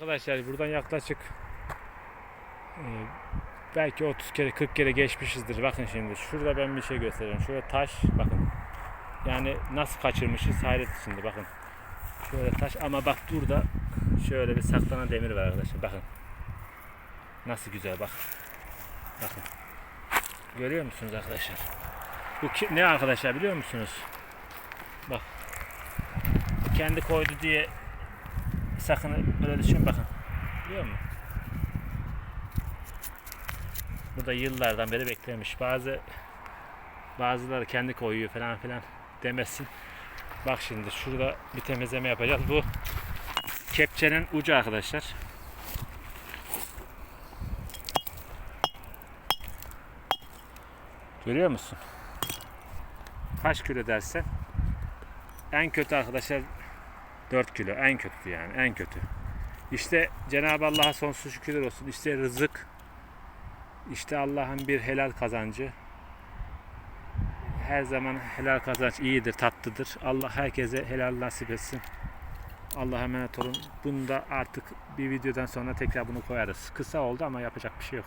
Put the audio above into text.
Arkadaşlar buradan yaklaşık e, belki 30 kere 40 kere geçmişizdir. Bakın şimdi şurada ben bir şey göstereyim. Şurada taş bakın. Yani nasıl kaçırmışız hayret içinde bakın. Şöyle taş ama bak burada şöyle bir saklanan demir var arkadaşlar bakın. Nasıl güzel bak. Bakın. Görüyor musunuz arkadaşlar? Bu ki- ne arkadaşlar biliyor musunuz? Bak. Kendi koydu diye sakın öyle düşün bakın. Biliyor musun? Bu da yıllardan beri beklemiş. Bazı bazıları kendi koyuyor falan filan demesin. Bak şimdi şurada bir temizleme yapacağız. Bu kepçenin ucu arkadaşlar. Görüyor musun? Kaç kilo dersen en kötü arkadaşlar 4 kilo en kötü yani en kötü. İşte Cenab-ı Allah'a sonsuz şükürler olsun. İşte rızık. İşte Allah'ın bir helal kazancı. Her zaman helal kazanç iyidir, tatlıdır. Allah herkese helal nasip etsin. Allah'a emanet olun. Bunu da artık bir videodan sonra tekrar bunu koyarız. Kısa oldu ama yapacak bir şey yok.